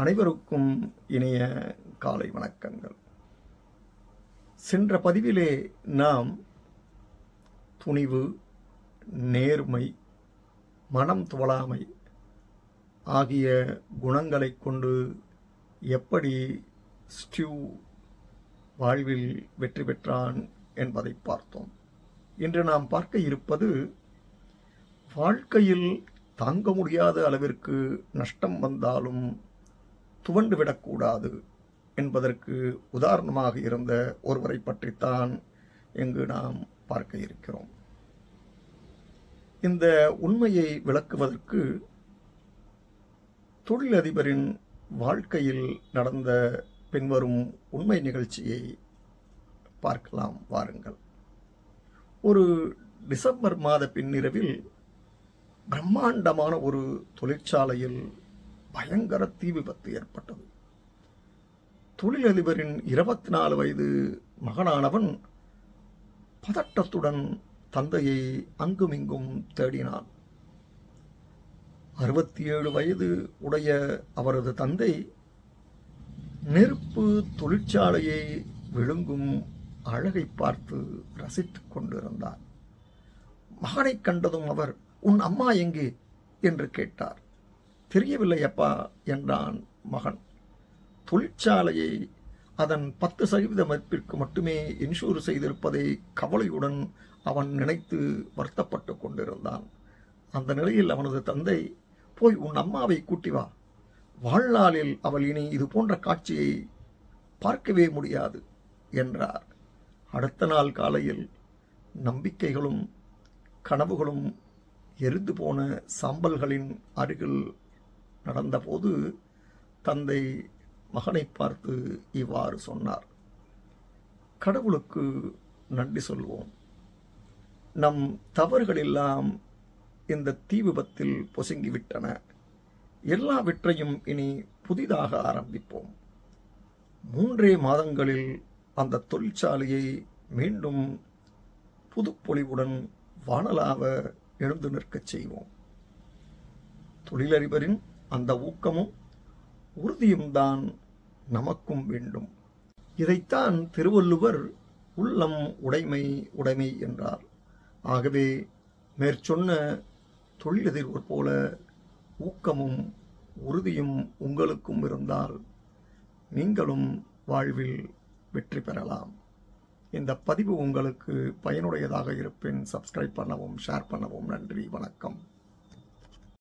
அனைவருக்கும் இனிய காலை வணக்கங்கள். சென்ற பதிவிலே நாம் துணிவு நேர்மை மனம் துவளாமை ஆகிய குணங்களைக் கொண்டு எப்படி ஸ்டியூ வாழ்வில் வெற்றி பெற்றான் என்பதை பார்த்தோம். இன்று நாம் பார்க்க இருப்பது வாழ்க்கையில் தாங்க முடியாத அளவிற்கு நஷ்டம் வந்தாலும் துவண்டு விடக்கூடாது என்பதற்கு உதாரணமாக இருந்த ஒருவரை பற்றித்தான் இங்கு நாம் பார்க்க இருக்கிறோம். இந்த உண்மையை விளக்குவதற்கு தொழிலதிபரின் வாழ்க்கையில் நடந்த பின்வரும் உண்மை நிகழ்ச்சியை பார்க்கலாம் வாருங்கள். ஒரு டிசம்பர் மாத பின்னிரவில் பிரம்மாண்டமான ஒரு தொழிற்சாலையில் பயங்கர தீ விபத்து ஏற்பட்டது. தொழிலதிபரின் இருபத்தி நாலு வயது மகனானவன் பதட்டத்துடன் தந்தையை அங்குமிங்கும் தேடினான். அறுபத்தி ஏழு வயது உடைய அவரது தந்தை நெருப்பு தொழிற்சாலையை விழுங்கும் அழகை பார்த்து ரசித்துக் கொண்டிருந்தார். மகனைக் கண்டதும் அவர் உன் அம்மா எங்கே? என்று கேட்டார். தெரியவில்லை அப்பா என்றான் மகன். தொழிற்சாலையை அதன் பத்து சதவீத மதிப்பிற்கு மட்டுமே இன்சூர் செய்திருப்பதை கவலையுடன் அவன் நினைத்து வருத்தப்பட்டு கொண்டிருந்தான். அந்த நிலையில் அவனது தந்தை போய் உன் அம்மாவை கூட்டி வா. வாழ்நாளில் அவள் இனி இது போன்ற காட்சியை பார்க்கவே முடியாது என்றார். அடுத்த நாள் காலையில் நம்பிக்கைகளும் கனவுகளும் எரிந்து போன சாம்பல்களின் அருகில் நடந்தபோது தந்தை மகனை பார்த்து இவ்வாறு சொன்னார். கடவுளுக்கு நன்றி சொல்வோம். நம் தவறுகளெல்லாம் இந்த தீ விபத்தில் பொசுங்கிவிட்டன. எல்லாவற்றையும் இனி புதிதாக ஆரம்பிப்போம். மூன்றே மாதங்களில் அந்த தொழிற்சாலையை மீண்டும் புதுப்பொலிவுடன் வானலாக எழுந்து நிற்கச் செய்வோம். தொழிலதிபரின் அந்த ஊக்கமும் உறுதியும் தான் நமக்கும் வேண்டும். இதைத்தான் திருவள்ளுவர் உள்ளம் உடைமை உடைமை என்றார். ஆகவே மேற்சொன்ன தொழிலதிர்வர் போல ஊக்கமும் உறுதியும் உங்களுக்கும் இருந்தால் நீங்களும் வாழ்வில் வெற்றி பெறலாம். இந்த பதிவு உங்களுக்கு பயனுடையதாக இருப்பின் சப்ஸ்கிரைப் பண்ணவும் ஷேர் பண்ணவும் நன்றி வணக்கம்.